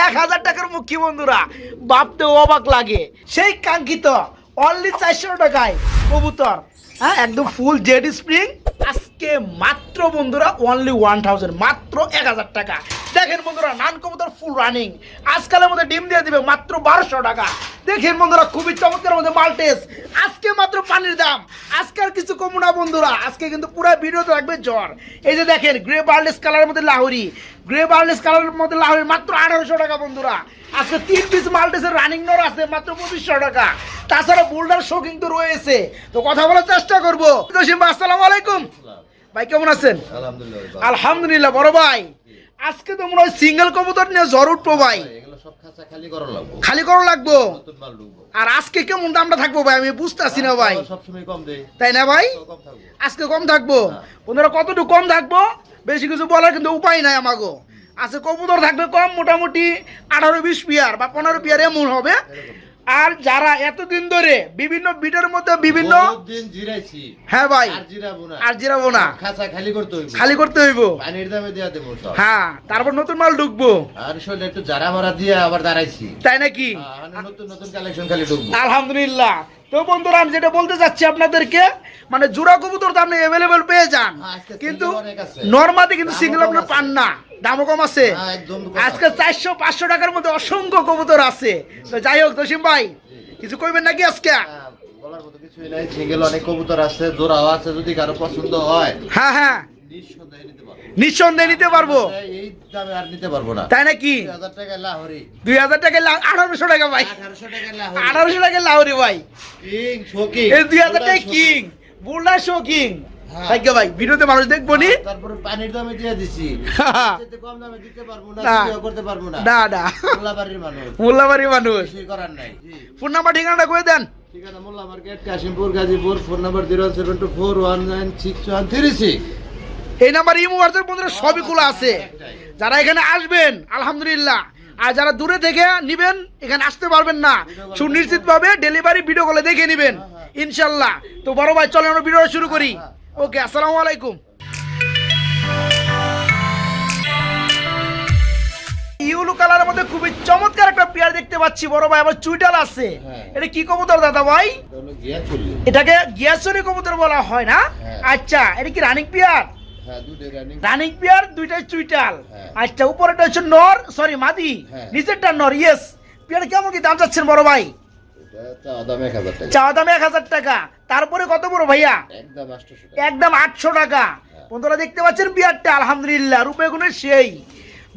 এক হাজার টাকার মুখী বন্ধুরা ভাবতে অবাক লাগে। সেই কাঙ্ক্ষিত অনলি চারশো টাকায় কবুতর। হ্যাঁ একদম ফুল জেড স্প্রিং আজকে মাত্র বন্ধুরা অনলি ওয়ান মাত্র এক হাজার টাকা। দেখেন বন্ধুরা নান কবুতর ফুল রানিং আজকালের মধ্যে ডিম দিয়ে দিবে মাত্র বারোশো টাকা। দেখেন বন্ধুরা খুবই চমৎকার মধ্যে মাল্টেস আজকে মাত্র পানির দাম। আজকে আর কিছু কম না বন্ধুরা। আজকে কিন্তু পুরো ভিডিওতে রাখবে জ্বর। এই যে দেখেন গ্রে বার্লেস কালারের মধ্যে লাহরি। গ্রে বার্লেস কালারের মধ্যে লাহরি মাত্র আঠারোশো টাকা বন্ধুরা। আজকে তিন পিস মাল্টেসের রানিং নর আছে মাত্র পঁচিশশো টাকা। তাছাড়া বোল্ডার শো কিন্তু রয়েছে। তো কথা বলার চেষ্টা করব। আসসালামু আলাইকুম। ভাই কেমন আছেন? আলহামদুলিল্লাহ আলহামদুলিল্লাহ বড় ভাই। আজকে তো মনে হয় সিঙ্গেল কবুতর নিয়ে জ্বর উঠবো ভাই। খালি করা লাগবো। আর আজকে কেমন দামটা থাকব ভাই? আমি বুঝতেছি না ভাই। তাই না ভাই? আজকে কম থাকব? বন্ধুরা কতটুকু কম থাকব? বেশি কিছু বলার কিন্তু উপায় নাই আমাগো। আজকে কবুতর থাকবে কম মোটামুটি আঠারো বিশ পিয়ার বা পনেরো পিয়ার এমন হবে। আর যারা এতদিন ধরে বিভিন্ন বিটের মধ্যে বিভিন্ন দিন জিরাইছি। হ্যাঁ ভাই। আর জিরাবো না। আর জিরাবো না। খাঁচা খালি করতে হইব। খালি করতে হইব। পানির দামে দেয়া দেবো হ্যাঁ তারপর নতুন মাল ঢুকবো। আর একটু জারা মারা দিয়ে আবার দাঁড়াইছি। তাই নাকি? হ্যাঁ, মানে নতুন নতুন কালেকশন খালি ঢুকবো। আলহামদুলিল্লাহ। তো বন্ধুরা আমি যেটা বলতে চাচ্ছি আপনাদেরকে মানে জোড়া কবুতর তো আপনি অ্যাভেলেবেল পেয়ে যান। হ্যাঁ, কিন্তু নর্মালি কিন্তু সিঙ্গেল আপনার পান না দামও কম আছে। হ্যাঁ, একদম কম আজকে চারশো পাঁচশো টাকার মধ্যে অসংখ্য কবুতর আছে। তো যাই হোক তসিম ভাই কিছু কইবেন নাকি আজকে? হ্যাঁ, বলার মতো কিছুই নাই। সিঙ্গেল অনেক কবুতর আছে জোড়াও আছে যদি কারও পছন্দ হয়। হ্যাঁ হ্যাঁ। নিঃসন্দেহে নিতে পারব। নিঃসন্দেহে নিতে পারব? এই দামে আর নিতে পারব না। তাই নাকি? দুই হাজার টাকা লাহরি। দুই হাজার টাকা আঠারোশো টাকা ভাই। আঠারোশো টাকা লাহরি ভাই। এই দুই হাজার টাকা কিং বুলডা শো কিং হ্যাঁ। ভাগ্য ভাই ভিডিওতে মানুষ দেখব নি? তারপরে পানির দামে দিয়ে দিছি। কম দামে দিতে পারব না। করতে পারব না। না না। মোল্লাবাড়ির মানুষ। মোল্লাবাড়ি মানুষ। করার নাই। ফোন নাম্বার ঠিকানাটা করে দেন? ঠিকানা Molla market Kashimpur Gazipur phone number zero seven two four one nine six one three six. এই নাম্বার ইমো হোয়াটসঅ্যাপ বন্ধুরা সবই খোলা আছে। যারা এখানে আসবেন আলহামদুলিল্লাহ। আর যারা দূরে থেকে নিবেন এখানে আসতে পারবেন না। সুনিশ্চিত ভাবে ডেলিভারি ভিডিও কলে দেখে নিবেন ইনশাল্লাহ। তো বড় ভাই চলেন আমরা ভিডিও শুরু করি। ওকে আসসালামু আলাইকুম। ইউলু কালারের মধ্যে খুবই চমৎকার একটা পেয়ার দেখতে পাচ্ছি বড় ভাই আবার চুইটাল আছে। হ্যাঁ। এটা কি কবুতর দাদা ভাই? এটাকে গিয়াসরি কবুতর বলা হয় না? হ্যাঁ। আচ্ছা এটা কি running pair running running pair দুইটাই চুইটাল। হ্যাঁ। আচ্ছা উপরেটা হচ্ছে নর সরি মাদি। হ্যাঁ। নিচেরটা নর ইয়েস পেয়ার কেমন কি দাম চাচ্ছেন বড় ভাই? চাওয়া দাম এক হাজার টাকা। তারপরে কত বড় ভাইয়া? একদম আটশো টাকা। বন্ধুরা দেখতে পাচ্ছেন বিয়ারটা আলহামদুলিল্লাহ রূপে গুণে সেই।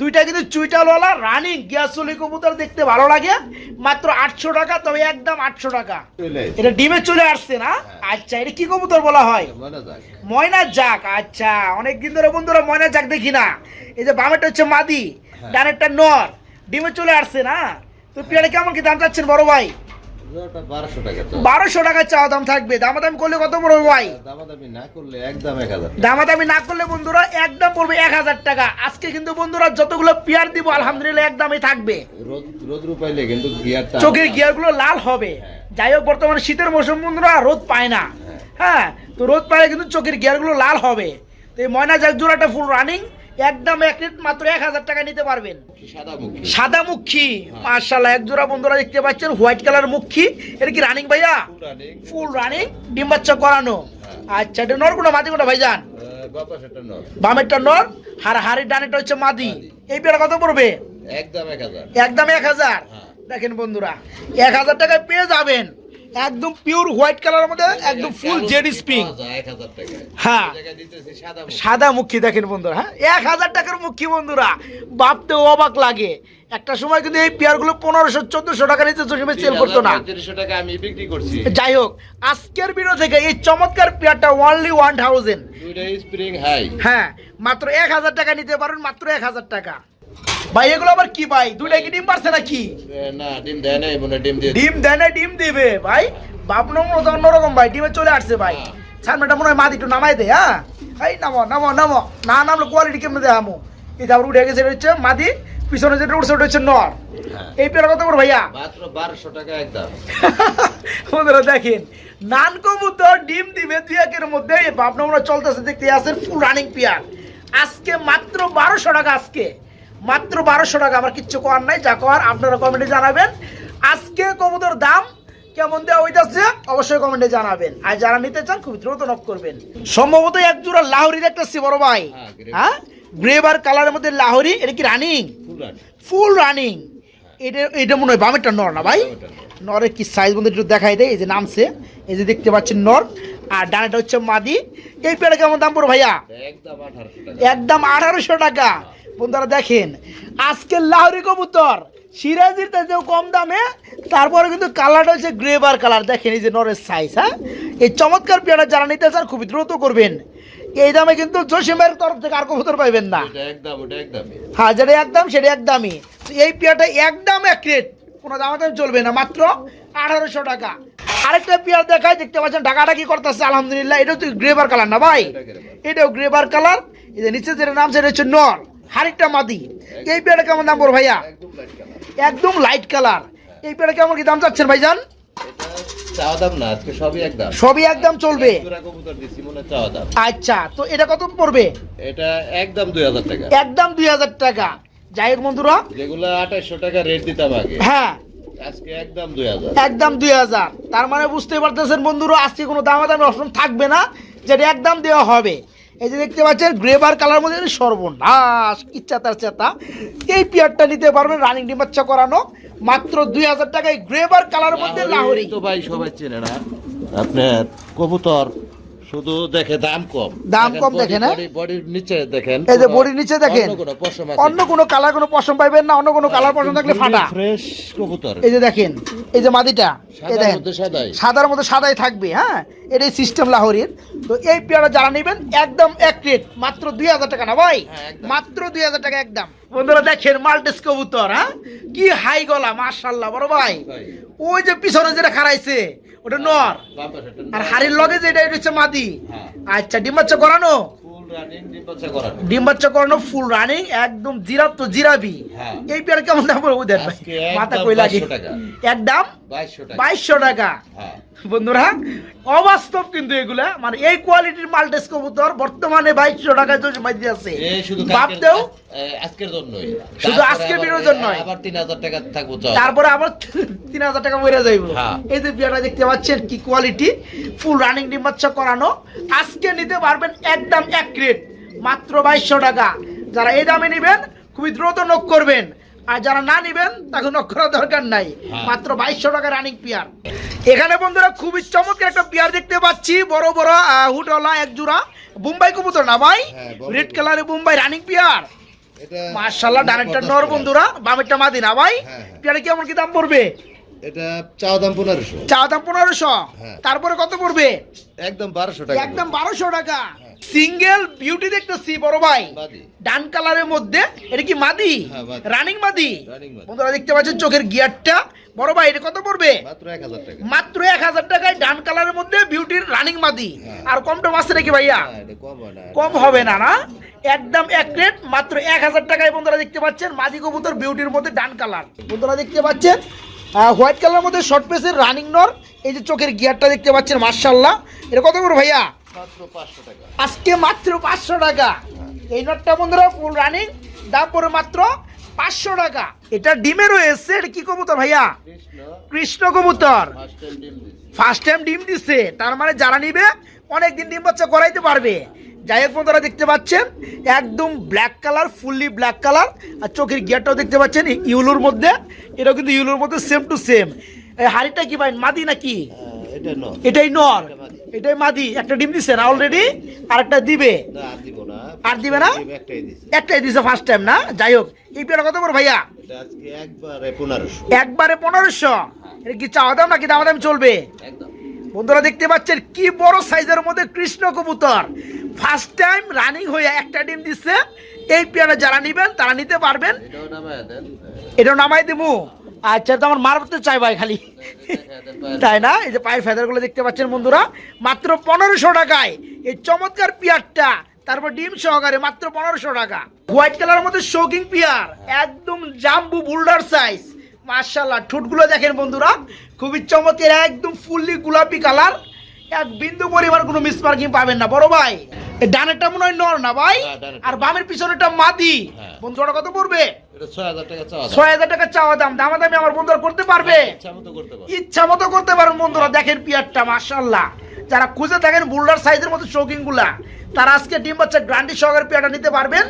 দুইটা কিন্তু চুইটালওয়ালা রানিং গ্যাসলি কবুতর দেখতে ভালো লাগে। মাত্র আটশো টাকা তবে একদম আটশো টাকা। এটা ডিমে চলে আসছে না? আচ্ছা এটা কি কবুতর বলা হয়? যাক ময়না জাক আচ্ছা। অনেক দিন ধরে বন্ধুরা ময়না জাক দেখি না। এই যে বামেরটা হচ্ছে মাদি হ্যাঁ। ডানেরটা নর। ডিমে চলে আসছে না? তো পিয়ারে কেমন কি দাম চাচ্ছেন বড় ভাই? বারোশো টাকা চাওয়া দাম থাকবে। দামাদামি করলে কত বড় ভাই দামাদামি না করলে একদম এক হাজার দামাদামি না করলে বন্ধুরা একদম পড়বে এক হাজার টাকা। আজকে কিন্তু বন্ধুরা যতগুলো পিয়ার দিব আলহামদুলিল্লাহ একদমই থাকবে। রোদ কিন্তু চোখের গিয়ারগুলো লাল হবে। যাই হোক বর্তমানে শীতের মৌসুম বন্ধুরা রোদ পায় না। হ্যাঁ। তো রোদ পায় কিন্তু চোখের গিয়ারগুলো লাল হবে। তো এই ময়না জাক জোড়াটা ফুল রানিং একদম এক মাত্র এক হাজার টাকা নিতে পারবেন। সাদা মুখী? সাদা মুখী। এক জোড়া বন্ধুরা দেখতে পাচ্ছেন হোয়াইট কালার মুখী। এটা কি রানিং ভাইয়া? ফুল রানিং ডিম বাচ্চা করানো। আচ্ছা এটা নর কোনা মাদি কোনা ভাইজান? বামেরটা নর আর হাড়ির ডানেরটা হচ্ছে মাদি। এই পেয়ারা কত পড়বে? একদম এক হাজার। একদম এক হাজার। হ্যাঁ। দেখেন বন্ধুরা এক হাজার টাকায় পেয়ে যাবেন। একদম পিওর হোয়াইট কালারের মধ্যে একদম ফুল জেড স্প্রিং হ্যাঁ। সাদা মুখী। দেখেন বন্ধুরা হ্যাঁ? এক হাজার টাকার মুখী বন্ধুরা। ভাবতে অবাক লাগে। একটা সময় কিন্তু এই পেয়ারগুলো পনেরোশো চোদ্দশো টাকা নিচে জমিয়ে সেল করতো না। টাকা আমি বিক্রি করছি। যাই হোক আজকের ভিডিও থেকে এই চমৎকার পেয়ারটা ওনলি ওয়ান থাউজেন্ড হ্যাঁ মাত্র এক হাজার টাকা নিতে পারেন মাত্র এক হাজার টাকা। ভাই এগুলো আবার কি ভাই? দুইটা কি ডিম পারছে নাকি? না ডিম দেয় নাই মনে ডিম দিয়ে ডিম দেয় না ডিম দিবে। ভাই ভাবনার মতো অন্যরকম ভাই ডিমে চলে আসছে ভাই। সামনেটা মনে হয় মাদি একটু নামাই দে হ্যাঁ? এই নামো নামো নামো। না নামলে কোয়ালিটি কেমন আমো এই তারপর উঠে গেছে হচ্ছে মাদি পিছনে যেটা উঠছে ওটা হচ্ছে নর। হ্যাঁ। এই পেয়ারা কত করে ভাইয়া? মাত্র বারোশো টাকা একদম বন্ধুরা দেখেন নান কবুতর ডিম দিবে দুই একের মধ্যে। ভাবনা মনে চলতেছে দেখতে আসেন ফুল রানিং পেয়ার। আজকে মাত্র বারোশো টাকা আজকে। মাত্র বারোশো টাকা আমার কিচ্ছু করার নাই যা করার আপনারা কমেন্টে জানাবেন। আজকে কবুতর দাম কেমন দেওয়া হইতাছে অবশ্যই কমেন্টে জানাবেন। আর যারা নিতে চান খুব দ্রুত নক করবেন। সম্ভবত এক জোড়া লাহোরি দেখতেছি বড় ভাই। হ্যাঁ, হ্যাঁ? গ্রেভার কালারের মধ্যে লাহরি এটা কি রানিং ফুল রানিং এটা এটা মনে হয় বামেরটা নর না ভাই? নর। নরের কি সাইজ বন্ধু একটু দেখাই দেয় এই যে নামছে। এই যে দেখতে পাচ্ছেন নর। আর ডানাটা হচ্ছে মাদি। এই পেয়ারা কেমন দাম পড়ো ভাইয়া? একদম আঠারোশো টাকা। একদম আঠারোশো টাকা। বন্ধুরা দেখেন আজকে লাহরি কবুতর সিরাজির তেও কম দামে তারপরে কিন্তু কালারটা হচ্ছে গ্রেভার কালার দেখেন এই যে নরের সাইজ হ্যাঁ? এই চমৎকার পেয়ারা যারা নিতে চান খুবই দ্রুত করবেন। এই দামে কিন্তু জসিমের তরফ থেকে আর কবুতর পাইবেন না। এটা হ্যাঁ যেটা একদম সেটা একদমই। এই পেয়ারটা একদম এক রেট কোনো দামাদাম চলবে না মাত্র আঠারোশো টাকা। আরেকটা পেয়ার দেখায় দেখতে পাচ্ছেন ঢাকাটা কি করতেছে? আলহামদুলিল্লাহ এটাও তো গ্রেভার কালার না ভাই? এটাও গ্রেভার কালার এই যে নিচে যেটা নাম সেটা হচ্ছে নর। হারিকটা মাদি। এই পেয়ারটা কেমন দাম পড়ো ভাইয়া? একদম লাইট কালার এই পেয়ারটা কেমন কি দাম চাচ্ছেন ভাইজান? সবই একদম চলবে। আচ্ছা তো এটা কত পড়বে? এটা একদম দুই হাজার টাকা। একদম দুই হাজার টাকা। যাই হোক বন্ধুরা? যেগুলো আঠাশশো টাকা রেট দিতাম আগে। হ্যাঁ। একদম একদম দুই হাজার। তার মানে বুঝতে পারতেছেন বন্ধুরা আজকে কোনো দামাদামি অপশন থাকবে না যেটা একদম দেওয়া হবে। এই যে দেখতে পাচ্ছেন গ্রেভার কালার মধ্যে সর্বনাশ ইচ্ছা তার চেতা। এই পিয়ারটা নিতে পারবেন রানিং ডিমাচ্ছা করানো। মাত্র দুই হাজার টাকায় গ্রেভার কালার মধ্যে লাহোরি। তো ভাই সবাই চেনে না। আপনার কবুতর শুধু দেখে দাম কম। দাম কম দেখে না? বডির নিচে দেখেন। এই যে বডির নিচে দেখেন অন্য কোনো পশম অন্য কোনো কালার কোনো পশম পাইবেন না অন্য কোনো কালার পশম থাকলে ফাটা। ফ্রেশ কবুতর। এই যে দেখেন এই যে মাদিটা এই দেখেন মধ্যে সাদাই। সাদার মধ্যে সাদাই থাকবে হ্যাঁ? এটাই সিস্টেম লাহোরির। তো এই পেয়ারা যারা নেবেন একদম এক রেট মাত্র দুই হাজার টাকা না ভাই? হ্যাঁ, মাত্র দুই হাজার টাকা একদম। বন্ধুরা দেখেন মাল্টেস কবুতর হ্যাঁ? কি হাই গলা মার্শাল্লাহ বড় ভাই। ভাই, ওই যে পিছনে যেটা খারাইছে ওটা নর। আর হাড়ির লগে যেটা এটা হচ্ছে মাদি। হ্যাঁ। আচ্ছা ডিম বাচ্চা করানো? ডিম বাচ্চা করানো। ফুল রানিং একদম জিরাব তো জিরাবি হ্যাঁ। এই পেয়ারা কেমন দাম পড়বে দেন ভাই মাথা কই লাগে? 2200 টাকা। একদম বাইশশো টাকা। হ্যাঁ। বন্ধুরা অবাস্তব কিন্তু এগুলা। মানে এই কোয়ালিটির মাল্টেস কবুতর বর্তমানে বাইশশো টাকায় তো আছে। ভাবতেও আজকের জন্যই শুধু আজকের আবার- ভিডিওর জন্যই। আবার তিন হাজার টাকা থাকব চল। তারপরে আবার তিন হাজার টাকা বেড়ে যাইব। হ্যাঁ। এই যে বিয়াটা দেখতে পাচ্ছেন কি কোয়ালিটি ফুল রানিং ডিম বাচ্চা করানো। আজকে নিতে পারবেন একদম এক রেট মাত্র বাইশশো টাকা। যারা এই দামে নেবেন খুবই দ্রুত নক করবেন। আর যারা না নেবেন তাকে নক করার দরকার নাই। হ্যাঁ। মাত্র বাইশশো টাকা রানিং পিয়ার এখানে বন্ধুরা খুবই চমৎকার একটা পিয়ার দেখতে পাচ্ছি। বড় বড় হুটওয়ালা এক জোড়া বোম্বাই কবুতর না ভাই? রেড কালারের বোম্বাই রানিং পিয়ার মার্শাল্লাহ ডানেরটা নর বন্ধুরা বামেরটা মাদি না ভাই? হ্যাঁ, হ্যাঁ। কেমন কি দাম পড়বে? এটা চাওয়া দাম পনেরোশো। চা দাম পনেরোশো? হ্যাঁ। তারপরে কত পড়বে? একদম বারোশো টাকা একদম বারোশো টাকা। সিঙ্গেল বিউটি দেখতেছি বড় ভাই। ডান কালারের মধ্যে এটা কি মাদি? হ্যাঁ, রানিং মাদি? বন্ধুরা দেখতে পাচ্ছেন চোখের গিয়ারটা। বড় ভাই এটা কত পড়বে? মাত্র এক হাজার টাকায় ডান কালারের মধ্যে বিউটির রানিং মাদি। হ্যাঁ। আর কমটা মাসে নাকি ভাইয়া? কম কম হবে না না? একদম এক রেট মাত্র এক হাজার টাকায় বন্ধুরা দেখতে পাচ্ছেন মাদি কবুতর বিউটির মধ্যে ডান কালার। বন্ধুরা দেখতে পাচ্ছেন হোয়াইট কালার মধ্যে শর্ট পেসের রানিং নর। এই যে চোখের গিয়ারটা দেখতে পাচ্ছেন মার্শাল্লাহ এটা কত করে ভাইয়া? আজকে মাত্র পাঁচশো টাকা। এই নটটা বন্ধুরা ফুল রানিং দাম পড়ে মাত্র পাঁচশো টাকা। এটা ডিমে রয়েছে এটা কি কবুতর ভাইয়া? কৃষ্ণ। কবুতর। ফার্স্ট টাইম ডিম দিচ্ছে তার মানে যারা নিবে অনেকদিন ডিম বাচ্চা করাইতে পারবে। যাই হোক বন্ধুরা দেখতে পাচ্ছেন একদম black colour fully black colour আর চোখের গিয়ারটাও দেখতে পাচ্ছেন ইউলোর মধ্যে এটাও কিন্তু ইউলোর মধ্যে সেম টু সেম এই হাড়িটা কি ভাই মাদি নাকি? হ্যাঁ, এটাই নর। এটাই মাদি। একটা ডিম দিছে না অলরেডি আর একটা দিবে না। আর দিব না? একটাই দিছে। ফার্স্ট টাইম না? যাই হোক এই পেয়ারা কত বড় ভাইয়া? একবারে পনেরোশো। এটা কি চাওয়া দাম নাকি দামা দাম চলবে বন্ধুরা দেখতে পাচ্ছেন কি বড় সাইজের মধ্যে কৃষ্ণ কবুতর। ফার্স্ট টাইম রানিং হয়ে একটা ডিম দিচ্ছে এই পেয়ারা যারা নিবেন তারা নিতে পারবেন। এটাও এটা নামাই দেবো আচ্ছা তো আমার মারতে চাই ভাই খালি। তাই না? এই যে পায়ের ফেদারগুলো দেখতে পাচ্ছেন বন্ধুরা মাত্র পনেরোশো টাকায়। এই চমৎকার পিয়ারটা তারপর ডিম সহকারে মাত্র পনেরোশো টাকা। হোয়াইট কালারের মধ্যে শোকিং পিয়ার একদম জাম্বু বুল্ডার সাইজ মার্শাল্লাহ ঠোঁটগুলো দেখেন বন্ধুরা খুবই চমৎকার একদম ফুললি গোলাপি কালার এক বিন্দু পরিমাণ কোনো মিস মিসমার্কিং পাবেন না। বড় ভাই এই ডানেরটা মনে হয় নর না ভাই? হ্যাঁ, আর বামের পিছনেরটা মাদি। হ্যাঁ। বন্ধুরা কত পড়বে? ছয় হাজার টাকা চাওয়া দাম। দামাদামি আমার বন্ধুরা করতে পারবে? ইচ্ছা মতো করতে পারো ইচ্ছা মতো করতে পারেন বন্ধুরা। দেখেন পিয়ারটা যারা খুঁজে থাকেন বুল্ডার সাইজের মতো তারা আজকে ডিম বাচ্চা গ্রান্ডি সহকারে পেয়ারটা নিতে পারবেন।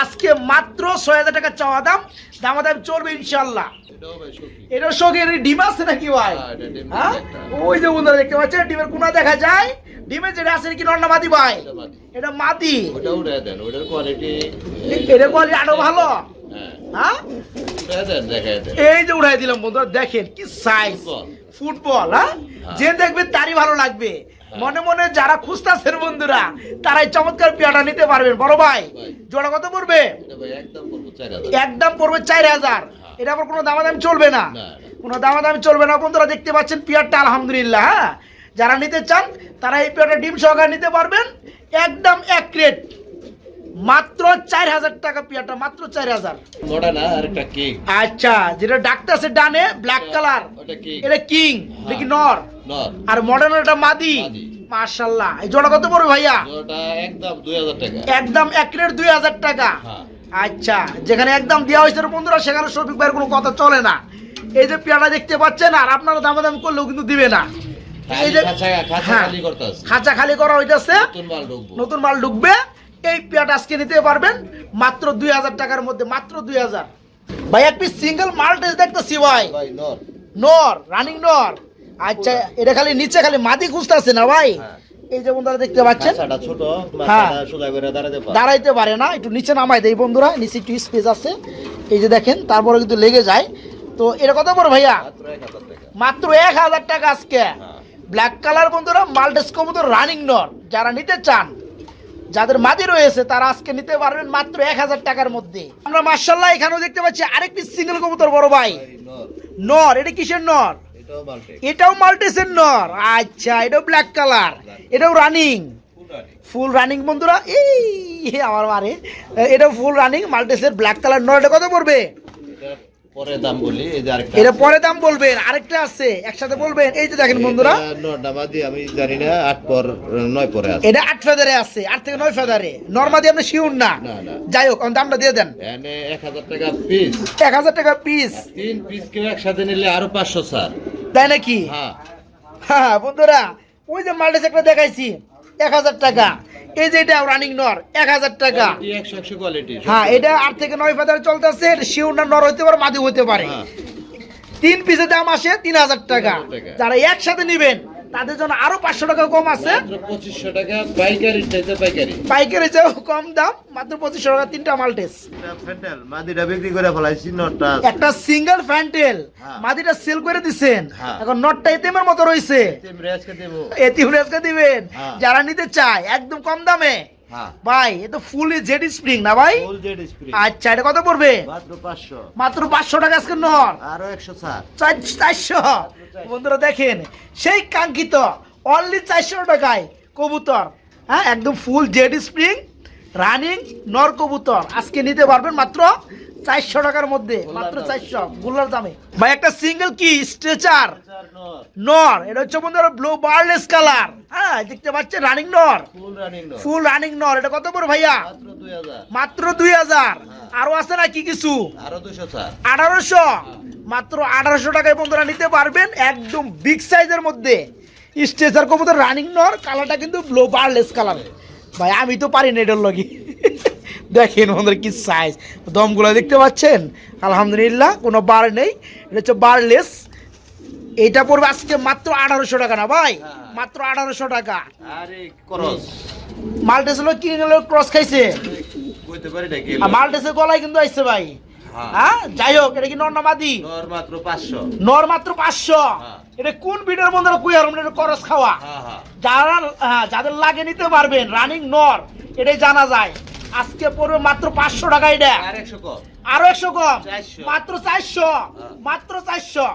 আজকে মাত্র ছয় হাজার টাকা চাওয়া দাম। দামাদাম চলবে ইনশাল্লাহ ভাই সখী এটা ডিম আছে নাকি ভাই? হ্যাঁ, ডিম হ্যাঁ? একটা। ওই যে বন্ধুরা দেখতে পাচ্ছেন ডিমের কোনা দেখা যায়। যেটা আছে কি নন্না মাদি ভাই? এটা মাদি। এটা মাদি। ওটা উড়ে দেন ওটার কোয়ালিটি এটা কোয়ালিটি আরও ভালো। এই যে উড়াই দিলাম বন্ধুরা দেখেন কি সাইজ ফুটবল। ফুটবল হ্যাঁ? যে দেখবে তারই ভালো লাগবে। মনে মনে যারা খুঁজতেছেন বন্ধুরা তারাই চমৎকার পেয়াটা নিতে পারবেন। বড় ভাই। জোড়া কত পড়বে? একদম পড়ব চার হাজার। এটা আবার কোনো দামাদামি চলবে না। কোনো দামাদামি চলবে না। বন্ধুরা দেখতে পাচ্ছেন পেয়ারটা আলহামদুলিল্লাহ হ্যাঁ? যারা নিতে চান তারা এই পেয়ারটা ডিম সহকারে নিতে পারবেন। একদম এক রেট মাত্র চার হাজার টাকা পেয়ারটা মাত্র চার হাজার। আচ্ছা যেটা ডাক্তার আছে ডানে ব্ল্যাক কালার এটা কিং দেখি নর? নর। আর মডার্ন এটা মাদি। মাশাল্লাহ এই জোড়া কত পড়বে ভাইয়া? একদম এক রেট দুই হাজার টাকা। হ্যাঁ। আচ্ছা যেখানে একদম দেওয়া হয়েছে বন্ধুরা সেখানে শফিক ভাইয়ের কোনো কথা চলে না। এই যে পেয়ারা দেখতে পাচ্ছেন আর আপনারা দামাদাম করলেও কিন্তু দিবে না। এই যে খাঁচা খাঁচা হ্যাঁ, খালি খাঁচা খালি করা হইতেছে। নতুন মাল ঢুকবো। নতুন মাল ঢুকবে। এই পেয়ারটা আজকে নিতে পারবেন। মাত্র দুই হাজার টাকার মধ্যে মাত্র দুই হাজার। ভাই এক পিস সিঙ্গেল মাল টেস্ট দেখতেছি ভাই। নর। রানিং নর। আচ্ছা এটা খালি নিচে খালি মাদি খুঁজতেছে না ভাই? হ্যাঁ। এই যে বন্ধুরা দেখতে পাচ্ছেন? হ্যাঁ। দাঁড়াইতে পারে না একটু নিচে নামাই দেয় বন্ধুরা নিচে একটু স্পেস আছে। এই যে দেখেন তারপরে কিন্তু লেগে যায়। তো এটা কত বড় ভাইয়া? মাত্র এক হাজার টাকা। আজকে। ব্ল্যাক কালার বন্ধুরা মাল্টেস কবুতর রানিং নর। যারা নিতে চান যাদের মাদি রয়েছে তারা আজকে নিতে পারবেন মাত্র এক হাজার টাকার মধ্যে। আমরা মার্শাল্লাহ এখানেও দেখতে পাচ্ছি আরেক পিস সিঙ্গেল কবুতর বড় ভাই। নর। এটা কিসের নর? এটাও মাল্টে। এটাও মাল্টেসের নর। আচ্ছা এটাও ব্ল্যাক কালার এটাও রানিং ফুল রানিং বন্ধুরা? এই আমার মারে এটা ফুল রানিং মাল্টেসের ব্ল্যাক কালার নর এটা কত পড়বে? পরে দাম বলি এই যে আরেকটা এটা পরে দাম বলবেন আরেকটা আছে একসাথে বলবেন। এই যে দেখেন বন্ধুরা। আমি জানি না আট পর নয় পরে আছে। এটা আট ফেদারে আছে আট থেকে নয় ফেদারে। নর্মাদি আপনি শিউর না। যাই হোক দামটা দিয়ে দেন। এনে এক হাজার টাকা পিস এক হাজার টাকা পিস তিন পিস কেউ একসাথে নিলে আরও পাঁচশো স্যার। তাই নাকি? হ্যাঁ। হ্যাঁ বন্ধুরা ওই যে মাল্টেস একটা দেখাইছি এক হাজার টাকা। এই যে এটা রানিং নর এক হাজার টাকা হ্যাঁ এটা আট থেকে নয় ফেদার চলতেছে শিউর না নর হইতে পারে মাদি হইতে পারে হ্যাঁ। তিন পিসের দাম আসে তিন হাজার টাকা 3,000 টাকা। যারা একসাথে নিবেন তাদের জন্য আরও পাঁচশো টাকা কম আছে। পঁচিশশো টাকা পাইকারি পাইকারি। পাইকারি চেয়েও কম দাম মাত্র পঁচিশশো টাকা তিনটা মাল্টেস। মাদিটা বিক্রি করে ফেলাইছি নটটা একটা সিঙ্গেল ফ্যান্টেল হ্যাঁ। মাদিটা সেল করে দিছেন। হ্যাঁ। এখন নটটা এতিমের মতো রয়েছে রেজকে দেবো। এতিম রেজকে দিবেন। হ্যাঁ। যারা নিতে চায় একদম কম দামে। ভাই এ তো ফুল জেড স্প্রিং না ভাই? ফুল জেড স্প্রিং আচ্ছা এটা কত পড়বে? মাত্র পাঁচশো। মাত্র পাঁচশো টাকা আজকে নর। আরও একশো স্যার চার- চারশো। বন্ধুরা দেখেন সেই কাঙ্ক্ষিত অনলি চারশো টাকায় কবুতর হ্যাঁ একদম ফুল জেড স্প্রিং রানিং নর কবুতর। আজকে নিতে পারবেন মাত্র চারশো টাকার মধ্যে মাত্র চারশো গুলার দামে। ভাই একটা সিঙ্গেল কি? স্ট্রেচার নর। এটা হচ্ছে বন্ধুরা ব্লু বার্লেস কালার হ্যাঁ দেখতে পাচ্ছেন? রানিং নর। ফুল রানিং নর। এটা কত বড় ভাইয়া? মাত্র দুই হাজার। হাজার। আরও আছে না কি কিছু আঠারোশো। মাত্র আঠারোশো টাকায় বন্ধুরা নিতে পারবেন একদম বিগ সাইজের মধ্যে। স্ট্রেচার কবুতর রানিং নর। কালারটা কিন্তু ব্লো বারলেস কালার ভাই আমি তো পারি না এটার লগে। দেখেন বন্ধুরা কি সাইজ দমগুলো দেখতে পাচ্ছেন? আলহামদুলিল্লাহ কোনো বার নেই। এটা হচ্ছে বারলেস এইটা পড়বে আজকে মাত্র আঠারোশো টাকা না ভাই? মাত্র আঠারোশো টাকা। হলো কিনে ক্রস খাইছে। মাল্টেসের গলায় কিন্তু আইছে ভাই। হ্যাঁ। হ্যাঁ? যাই হোক এটা কি নর্নামাদি নর মাত্র পাঁচশো। নর মাত্র পাঁচশো। হ্যাঁ। এটা কোন এটা করস খাওয়া? হ্যাঁ হ্যাঁ। যারা হ্যাঁ, যাদের লাগে নিতে পারবেন রানিং নর এটাই জানা যায়। আজকে পড়বে মাত্র পাঁচশো টাকা এটা। আর একশো কম। আরও একশো কম? মাত্র চারশো? হ্যাঁ। মাত্র চারশো?